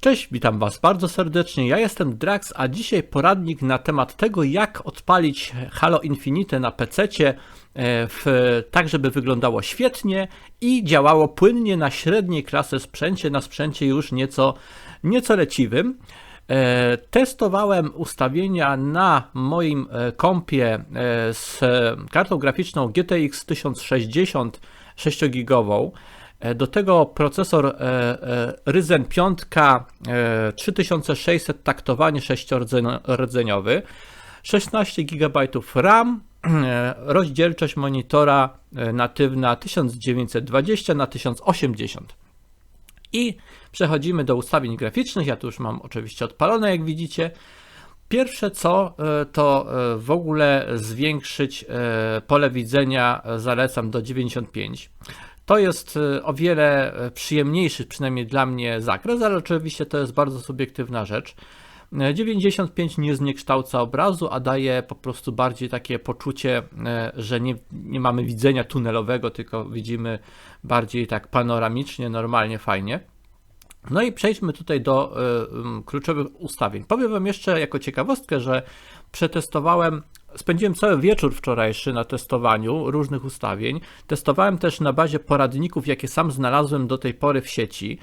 Cześć, witam Was bardzo serdecznie. Ja jestem Drax, a dzisiaj poradnik na temat tego, jak odpalić Halo Infinite na PC, w, tak żeby wyglądało świetnie i działało płynnie na średniej klasy sprzęcie, na sprzęcie już nieco, nieco leciwym. E, testowałem ustawienia na moim e, kompie e, z kartą graficzną GTX 1060 6-gigową. Do tego procesor Ryzen 5 3600 taktowanie 6-rdzeniowy, 16 GB RAM, rozdzielczość monitora natywna 1920 na 1080 i przechodzimy do ustawień graficznych. Ja tu już mam oczywiście odpalone, jak widzicie. Pierwsze co, e, to e, w ogóle zwiększyć e, pole widzenia, zalecam do 95. To jest o wiele przyjemniejszy, przynajmniej dla mnie, zakres, ale oczywiście to jest bardzo subiektywna rzecz. 95 nie zniekształca obrazu, a daje po prostu bardziej takie poczucie, że nie, nie mamy widzenia tunelowego, tylko widzimy bardziej tak panoramicznie, normalnie, fajnie. No i przejdźmy tutaj do y, kluczowych ustawień. Powiem Wam jeszcze jako ciekawostkę, że przetestowałem, spędziłem cały wieczór wczorajszy na testowaniu różnych ustawień. Testowałem też na bazie poradników, jakie sam znalazłem do tej pory w sieci,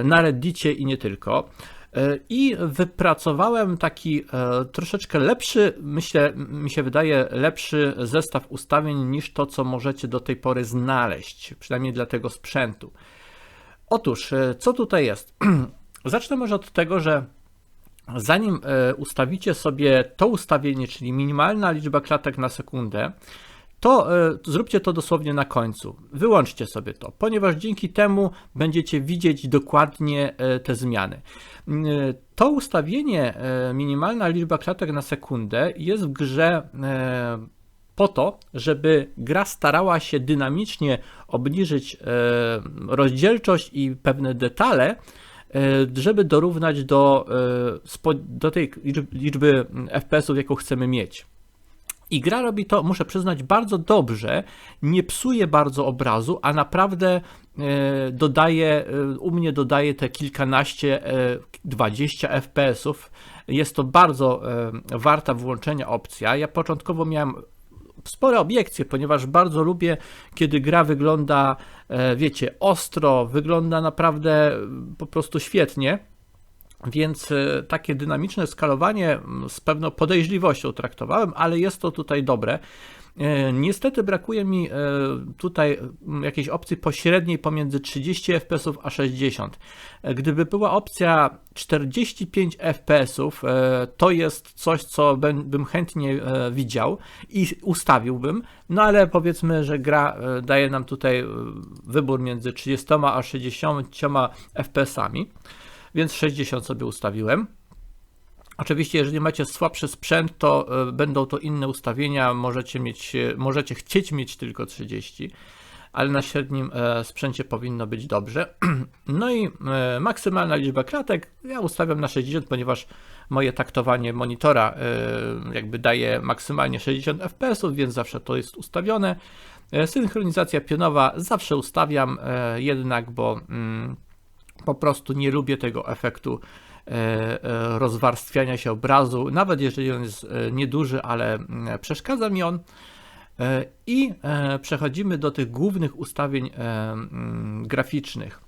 y, na Reddicie i nie tylko. E, I wypracowałem taki troszeczkę lepszy, myślę, mi się wydaje, lepszy zestaw ustawień niż to, co możecie do tej pory znaleźć, przynajmniej dla tego sprzętu. Otóż, e, co tutaj jest? Zacznę może od tego, że zanim e, ustawicie sobie to ustawienie, czyli minimalna liczba klatek na sekundę, to e, zróbcie to dosłownie na końcu. Wyłączcie sobie to, ponieważ dzięki temu będziecie widzieć dokładnie te zmiany. To ustawienie, minimalna liczba klatek na sekundę, jest w grze po to, żeby gra starała się dynamicznie obniżyć e, rozdzielczość i pewne detale, e, żeby dorównać do, e, do tej liczby FPS-ów, jaką chcemy mieć. I gra robi to, muszę przyznać, bardzo dobrze, nie psuje bardzo obrazu, a naprawdę dodaje, u mnie dodaje te kilkanaście, 20 FPS-ów. Jest to bardzo warta włączenia opcja. Ja początkowo miałem spore obiekcje, ponieważ bardzo lubię, kiedy gra wygląda, e, wiecie, ostro, wygląda naprawdę po prostu świetnie. Więc e, takie dynamiczne skalowanie z pewną podejrzliwością traktowałem, ale jest to tutaj dobre. E, niestety brakuje mi e, tutaj jakiejś opcji pośredniej pomiędzy 30 fps a 60. E, gdyby była opcja 45 fps, to jest coś, co bym chętnie widział i ustawiłbym, no ale powiedzmy, że gra daje nam tutaj wybór między 30 a 60 fps-ami, więc 60 sobie ustawiłem. Oczywiście, jeżeli macie słabszy sprzęt, to e, będą to inne ustawienia. Możecie, mieć, e, możecie chcieć mieć tylko 30, ale na średnim e, sprzęcie powinno być dobrze. No i maksymalna liczba klatek ja ustawiam na 60, ponieważ moje taktowanie monitora jakby daje maksymalnie 60 fps, więc zawsze to jest ustawione. Synchronizacja pionowa zawsze ustawiam jednak, bo mm, po prostu nie lubię tego efektu E, e, rozwarstwiania się obrazu, nawet jeżeli on jest e, nieduży, ale mm, przeszkadza mi on. I przechodzimy do tych głównych ustawień mm, graficznych.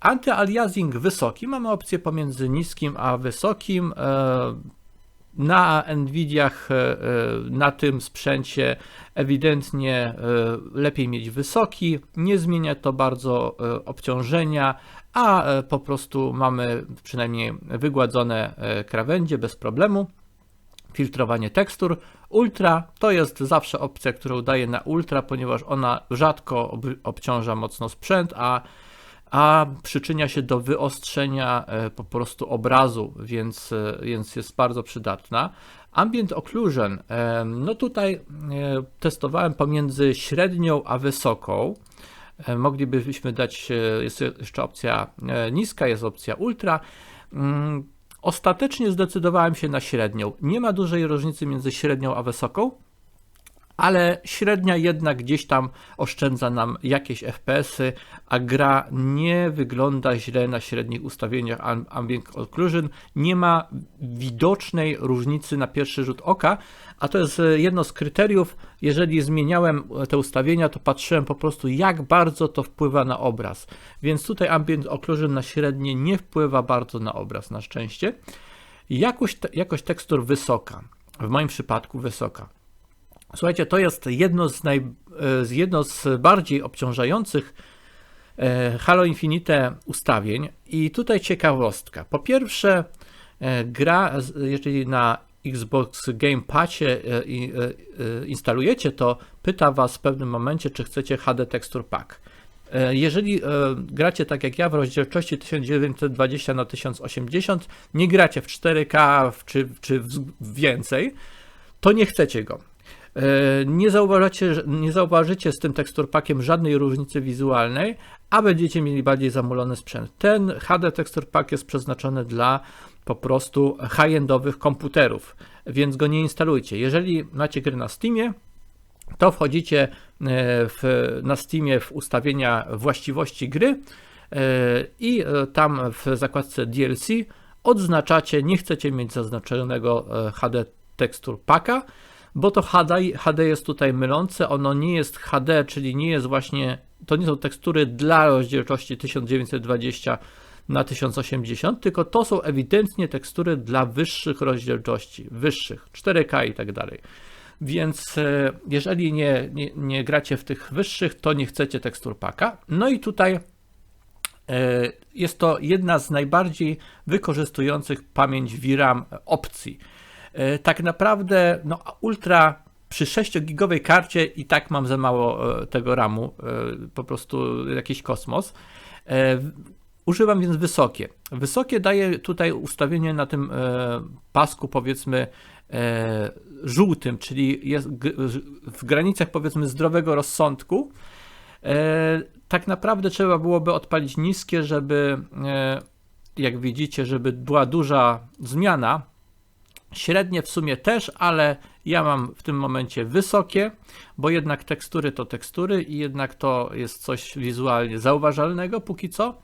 Antyaliasing wysoki. Mamy opcję pomiędzy niskim a wysokim. Na Nvidiach, na tym sprzęcie ewidentnie lepiej mieć wysoki. Nie zmienia to bardzo obciążenia, a e, po prostu mamy przynajmniej wygładzone e, krawędzie bez problemu. Filtrowanie tekstur. Ultra to jest zawsze opcja, którą daję na ultra, ponieważ ona rzadko obciąża mocno sprzęt, a, a przyczynia się do wyostrzenia e, po prostu obrazu, więc, więc jest bardzo przydatna. Ambient Occlusion, no tutaj testowałem pomiędzy średnią a wysoką. E, moglibyśmy dać, e, jest jeszcze opcja e, niska, jest opcja ultra. Mm, ostatecznie zdecydowałem się na średnią. Nie ma dużej różnicy między średnią a wysoką, ale średnia jednak gdzieś tam oszczędza nam jakieś FPS-y, a gra nie wygląda źle na średnich ustawieniach Ambient Occlusion. Nie ma widocznej różnicy na pierwszy rzut oka, a to jest e, jedno z kryteriów. Jeżeli zmieniałem te ustawienia, to patrzyłem po prostu, jak bardzo to wpływa na obraz. Więc tutaj Ambient Occlusion na średnie nie wpływa bardzo na obraz, na szczęście. Jakość, jakość tekstur wysoka. W moim przypadku wysoka. Słuchajcie, to jest jedno z, naj, e, jedno z bardziej obciążających e, Halo Infinite ustawień i tutaj ciekawostka. Po pierwsze, e, gra, jeżeli na Xbox Game Passie instalujecie, to pyta Was w pewnym momencie, czy chcecie HD Texture Pack. Jeżeli gracie tak jak ja w rozdzielczości 1920 na 1080, nie gracie w 4K czy, czy więcej, to nie chcecie go. E, nie, zauważycie, nie zauważycie z tym teksturpakiem żadnej różnicy wizualnej, a będziecie mieli bardziej zamulony sprzęt. Ten HD Texture jest przeznaczony dla po prostu high-endowych komputerów, więc go nie instalujcie. Jeżeli macie gry na Steamie, to wchodzicie e, w, na Steamie w ustawienia właściwości gry e, i tam w zakładce DLC odznaczacie, nie chcecie mieć zaznaczonego HD Texture Packa, bo to HD, HD jest tutaj mylące, ono nie jest HD, czyli nie jest właśnie, to nie są tekstury dla rozdzielczości 1920 na 1080, tylko to są ewidentnie tekstury dla wyższych rozdzielczości, wyższych, 4K i tak dalej. Więc e, jeżeli nie, nie, nie gracie w tych wyższych, to nie chcecie tekstur paka. No i tutaj e, jest to jedna z najbardziej wykorzystujących pamięć VRAM opcji. E, tak naprawdę no, ultra przy 6-gigowej karcie i tak mam za mało e, tego RAMu, e, po prostu jakiś kosmos. Używam więc wysokie. Wysokie daje tutaj ustawienie na tym pasku powiedzmy żółtym, czyli jest w granicach powiedzmy zdrowego rozsądku. Tak naprawdę trzeba byłoby odpalić niskie, żeby jak widzicie, żeby była duża zmiana Średnie w sumie też, ale ja mam w tym momencie wysokie, bo jednak tekstury to tekstury i jednak to jest coś wizualnie zauważalnego póki co.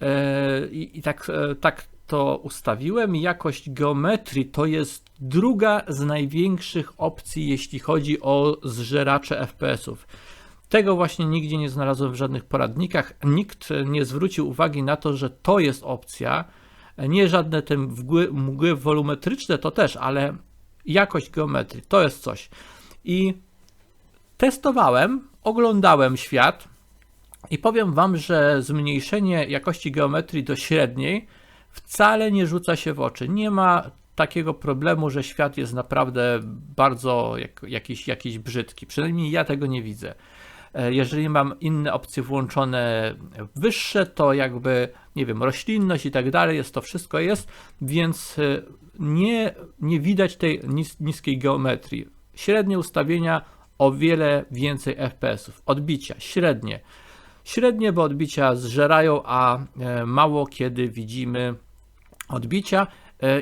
E, I, i tak, e, tak to ustawiłem. Jakość geometrii to jest druga z największych opcji, jeśli chodzi o zżeracze FPS-ów. Tego właśnie nigdzie nie znalazłem w żadnych poradnikach. Nikt nie zwrócił uwagi na to, że to jest opcja nie żadne te mgły, mgły wolumetryczne to też, ale jakość geometrii to jest coś. I testowałem, oglądałem świat i powiem Wam, że zmniejszenie jakości geometrii do średniej wcale nie rzuca się w oczy. Nie ma takiego problemu, że świat jest naprawdę bardzo jak, jakiś, jakiś brzydki. Przynajmniej ja tego nie widzę. E, jeżeli mam inne opcje włączone wyższe, to jakby, nie wiem, roślinność i tak dalej, jest to wszystko jest, więc e, nie, nie widać tej nis, niskiej geometrii. Średnie ustawienia o wiele więcej FPS-ów. Odbicia średnie. Średnie, bo odbicia zżerają, a e, mało kiedy widzimy odbicia.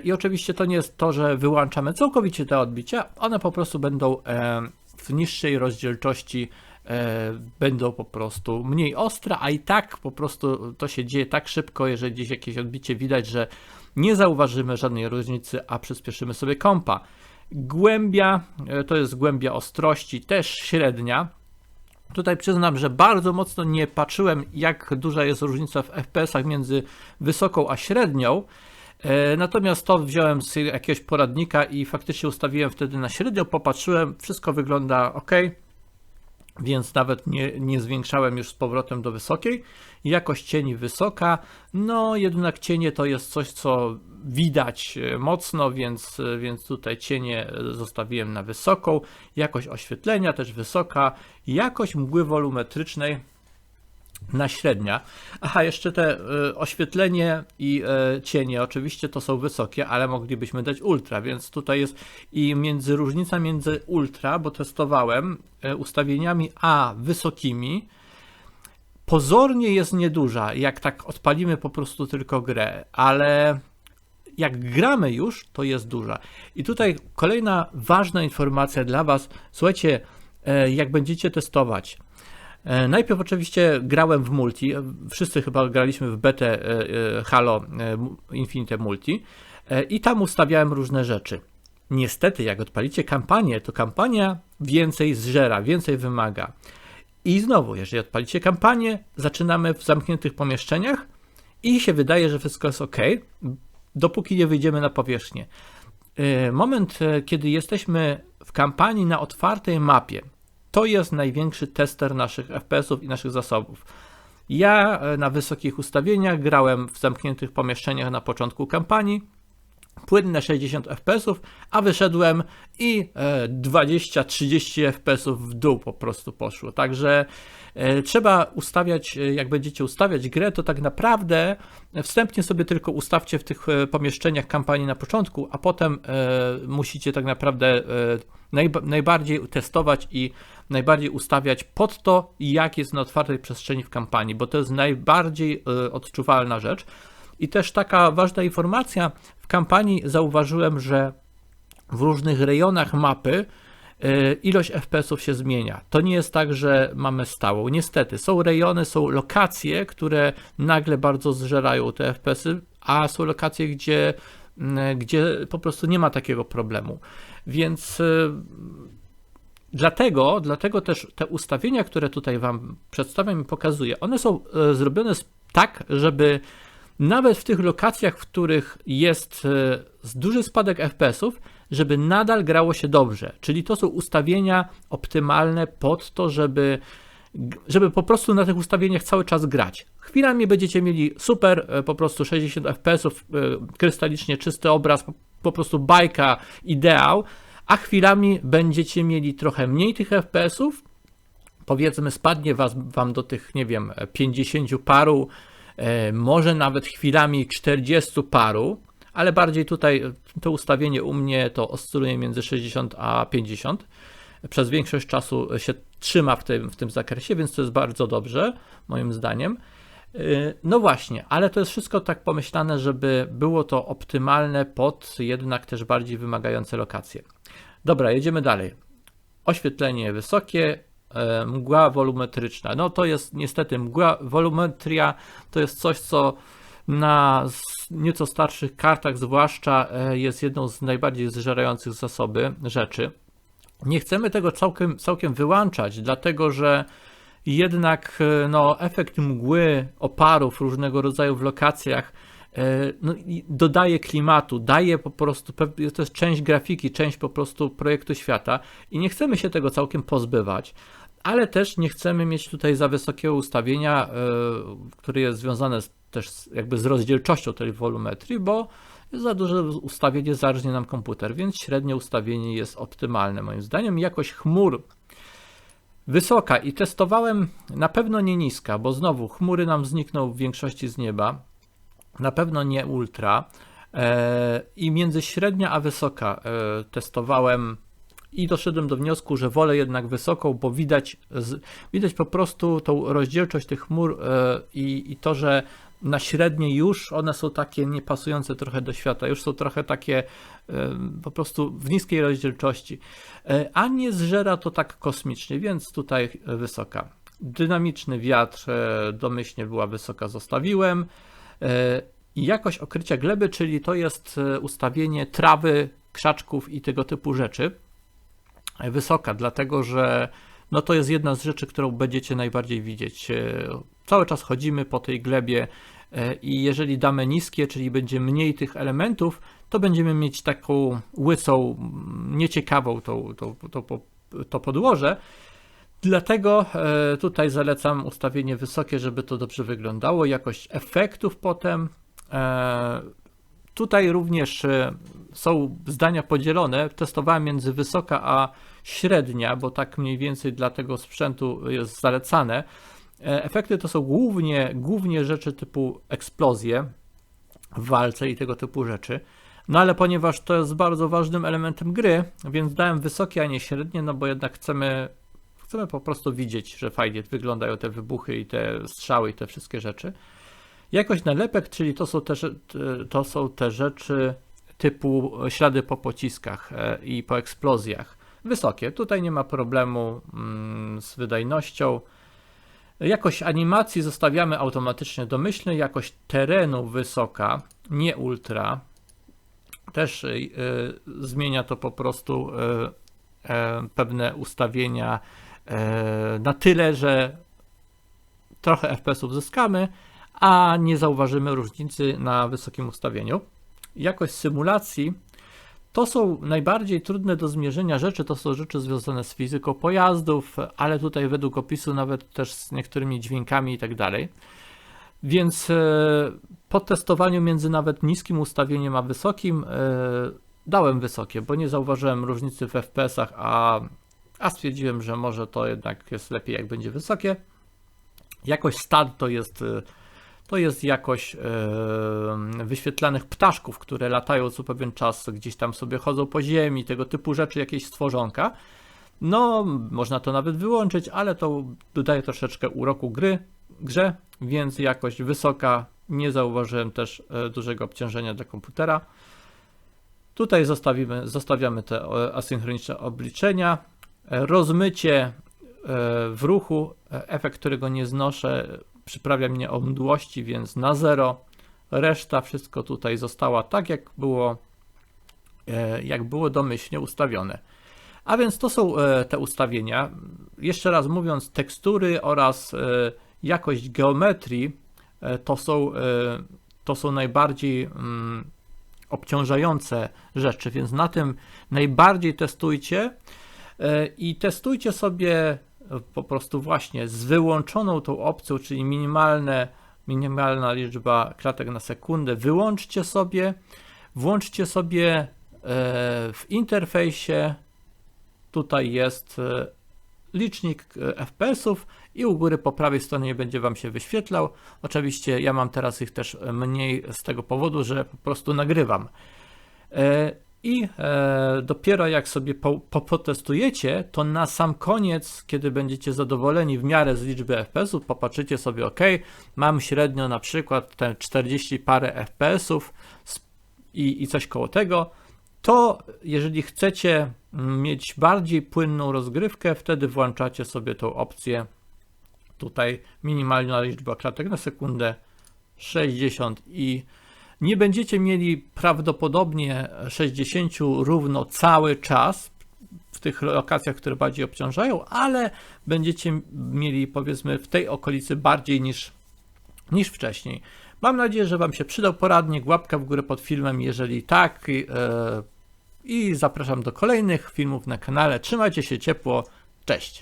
I oczywiście to nie jest to, że wyłączamy całkowicie te odbicia, one po prostu będą w niższej rozdzielczości będą po prostu mniej ostre, a i tak po prostu to się dzieje tak szybko, jeżeli gdzieś jakieś odbicie widać, że nie zauważymy żadnej różnicy, a przyspieszymy sobie kompa. Głębia e, to jest głębia ostrości, też średnia. Tutaj przyznam, że bardzo mocno nie patrzyłem, jak duża jest różnica w FPS-ach między wysoką a średnią. E, natomiast to wziąłem z jakiegoś poradnika i faktycznie ustawiłem wtedy na średnią, popatrzyłem, wszystko wygląda ok więc nawet nie, nie zwiększałem już z powrotem do wysokiej. Jakość cieni wysoka, no jednak cienie to jest coś, co widać e, mocno, więc, e, więc tutaj cienie zostawiłem na wysoką. Jakość oświetlenia też wysoka. Jakość mgły wolumetrycznej na średnia. Aha, jeszcze te y, oświetlenie i y, cienie, oczywiście to są wysokie, ale moglibyśmy dać ultra, więc tutaj jest i między różnica między ultra, bo testowałem y, ustawieniami A wysokimi, pozornie jest nieduża, jak tak odpalimy po prostu tylko grę, ale jak gramy już, to jest duża. I tutaj kolejna ważna informacja dla Was. Słuchajcie, jak będziecie testować, Najpierw oczywiście grałem w multi, wszyscy chyba graliśmy w betę e, Halo Infinite Multi i tam ustawiałem różne rzeczy. Niestety, jak odpalicie kampanię, to kampania więcej zżera, więcej wymaga. I znowu, jeżeli odpalicie kampanię, zaczynamy w zamkniętych pomieszczeniach i się wydaje, że wszystko jest ok, dopóki nie wyjdziemy na powierzchnię. E, moment, e, kiedy jesteśmy w kampanii na otwartej mapie, to jest największy tester naszych FPS-ów i naszych zasobów. Ja e, na wysokich ustawieniach grałem w zamkniętych pomieszczeniach na początku kampanii, płynne 60 fps, a wyszedłem i 20-30 fps w dół po prostu poszło. Także e, trzeba ustawiać, e, jak będziecie ustawiać grę, to tak naprawdę wstępnie sobie tylko ustawcie w tych e, pomieszczeniach kampanii na początku, a potem musicie tak naprawdę najbardziej testować i najbardziej ustawiać pod to, jak jest na otwartej przestrzeni w kampanii, bo to jest najbardziej odczuwalna rzecz. I też taka ważna informacja, kampanii zauważyłem, że w różnych rejonach mapy e, ilość FPS-ów się zmienia. To nie jest tak, że mamy stałą. Niestety, są rejony, są lokacje, które nagle bardzo zżerają te FPS-y, a są lokacje, gdzie, gdzie po prostu nie ma takiego problemu. Więc e, Dlatego, dlatego też te ustawienia, które tutaj Wam przedstawiam i pokazuję, one są e, zrobione tak, żeby nawet w tych lokacjach, w których jest e, duży spadek FPS-ów, żeby nadal grało się dobrze. Czyli to są ustawienia optymalne pod to, żeby, żeby po prostu na tych ustawieniach cały czas grać. Chwilami będziecie mieli super, e, po prostu 60 FPS-ów, e, krystalicznie czysty obraz, po prostu bajka, ideał, a chwilami będziecie mieli trochę mniej tych FPS-ów, powiedzmy spadnie was, wam do tych, nie wiem, 50 paru, może nawet chwilami 40 paru, ale bardziej tutaj to ustawienie u mnie to oscyluje między 60 a 50. Przez większość czasu się trzyma w tym, w tym zakresie, więc to jest bardzo dobrze, moim zdaniem. E, no właśnie, ale to jest wszystko tak pomyślane, żeby było to optymalne pod jednak też bardziej wymagające lokacje. Dobra, jedziemy dalej. Oświetlenie wysokie, E, mgła wolumetryczna. No to jest niestety mgła, wolumetria to jest coś, co na nieco starszych kartach zwłaszcza e, jest jedną z najbardziej zżerających zasoby rzeczy. Nie chcemy tego całkiem, całkiem wyłączać, dlatego że jednak e, no, efekt mgły, oparów różnego rodzaju w lokacjach no, dodaje klimatu, daje po prostu, to jest część grafiki, część po prostu projektu świata i nie chcemy się tego całkiem pozbywać ale też nie chcemy mieć tutaj za wysokiego ustawienia, e, które jest związane też jakby z rozdzielczością tej wolumetrii, bo za duże ustawienie zarżnie nam komputer, więc średnie ustawienie jest optymalne moim zdaniem. Jakość chmur wysoka i testowałem na pewno nie niska, bo znowu chmury nam znikną w większości z nieba, na pewno nie ultra e, i między średnia a wysoka e, testowałem i doszedłem do wniosku, że wolę jednak wysoką, bo widać, widać po prostu tą rozdzielczość tych chmur e, i, i to, że na średnie już one są takie niepasujące trochę do świata, już są trochę takie po prostu w niskiej rozdzielczości, a nie zżera to tak kosmicznie, więc tutaj wysoka. Dynamiczny wiatr domyślnie była wysoka, zostawiłem. I jakość okrycia gleby, czyli to jest ustawienie trawy, krzaczków i tego typu rzeczy wysoka, dlatego że no to jest jedna z rzeczy, którą będziecie najbardziej widzieć. E, cały czas chodzimy po tej glebie e, i jeżeli damy niskie, czyli będzie mniej tych elementów, to będziemy mieć taką łysą, nieciekawą to, to, to, to podłoże. Dlatego e, tutaj zalecam ustawienie wysokie, żeby to dobrze wyglądało. Jakość efektów potem Tutaj również e, są zdania podzielone. Testowałem między wysoka a średnia, bo tak mniej więcej dla tego sprzętu jest zalecane. E, efekty to są głównie, głównie rzeczy typu eksplozje w walce i tego typu rzeczy. No ale ponieważ to jest bardzo ważnym elementem gry, więc dałem wysokie, a nie średnie, no bo jednak chcemy, chcemy po prostu widzieć, że fajnie wyglądają te wybuchy i te strzały i te wszystkie rzeczy. Jakość nalepek, czyli to są te, to są te rzeczy typu ślady po pociskach e, i po eksplozjach. Wysokie, tutaj nie ma problemu mm, z wydajnością. Jakość animacji zostawiamy automatycznie domyślny, jakość terenu wysoka, nie ultra. Też y, zmienia to po prostu y, pewne ustawienia na tyle, że trochę FPS-ów zyskamy, a nie zauważymy różnicy na wysokim ustawieniu. Jakość symulacji to są najbardziej trudne do zmierzenia rzeczy, to są rzeczy związane z fizyką pojazdów, ale tutaj według opisu nawet też z niektórymi dźwiękami i tak dalej. Więc e, po testowaniu między nawet niskim ustawieniem a wysokim e, dałem wysokie, bo nie zauważyłem różnicy w FPS-ach, a, a stwierdziłem, że może to jednak jest lepiej jak będzie wysokie. Jakość stat to jest e, to jest jakość e, wyświetlanych ptaszków, które latają co pewien czas, gdzieś tam sobie chodzą po ziemi, tego typu rzeczy, jakieś stworzonka. No, można to nawet wyłączyć, ale to dodaje troszeczkę uroku gry, grze, więc jakość wysoka. Nie zauważyłem też e, dużego obciążenia dla komputera. Tutaj zostawimy, zostawiamy te asynchroniczne obliczenia. Rozmycie e, w ruchu, e, efekt, którego nie znoszę, przyprawia mnie o mdłości, więc na zero. Reszta wszystko tutaj została tak, jak było, e, jak było domyślnie ustawione. A więc to są te ustawienia. Jeszcze raz mówiąc, tekstury oraz jakość geometrii to są, to są najbardziej mm, obciążające rzeczy, więc na tym najbardziej testujcie i testujcie sobie po prostu właśnie z wyłączoną tą opcją, czyli minimalne, minimalna liczba klatek na sekundę, wyłączcie sobie, włączcie sobie e, w interfejsie, tutaj jest e, licznik e, FPS-ów i u góry po prawej stronie będzie Wam się wyświetlał. Oczywiście ja mam teraz ich też mniej z tego powodu, że po prostu nagrywam. I e, dopiero jak sobie po, po, potestujecie, to na sam koniec, kiedy będziecie zadowoleni w miarę z liczby FPS-ów, popatrzycie sobie, ok, mam średnio na przykład te 40 parę FPS-ów i, i coś koło tego, to jeżeli chcecie mm, mieć bardziej płynną rozgrywkę, wtedy włączacie sobie tą opcję tutaj minimalna liczba klatek na sekundę 60 i nie będziecie mieli prawdopodobnie 60 równo cały czas w tych lokacjach, które bardziej obciążają, ale będziecie mieli powiedzmy w tej okolicy bardziej niż, niż wcześniej. Mam nadzieję, że Wam się przydał poradnik. Łapka w górę pod filmem, jeżeli tak. I, e, I zapraszam do kolejnych filmów na kanale. Trzymajcie się ciepło. Cześć.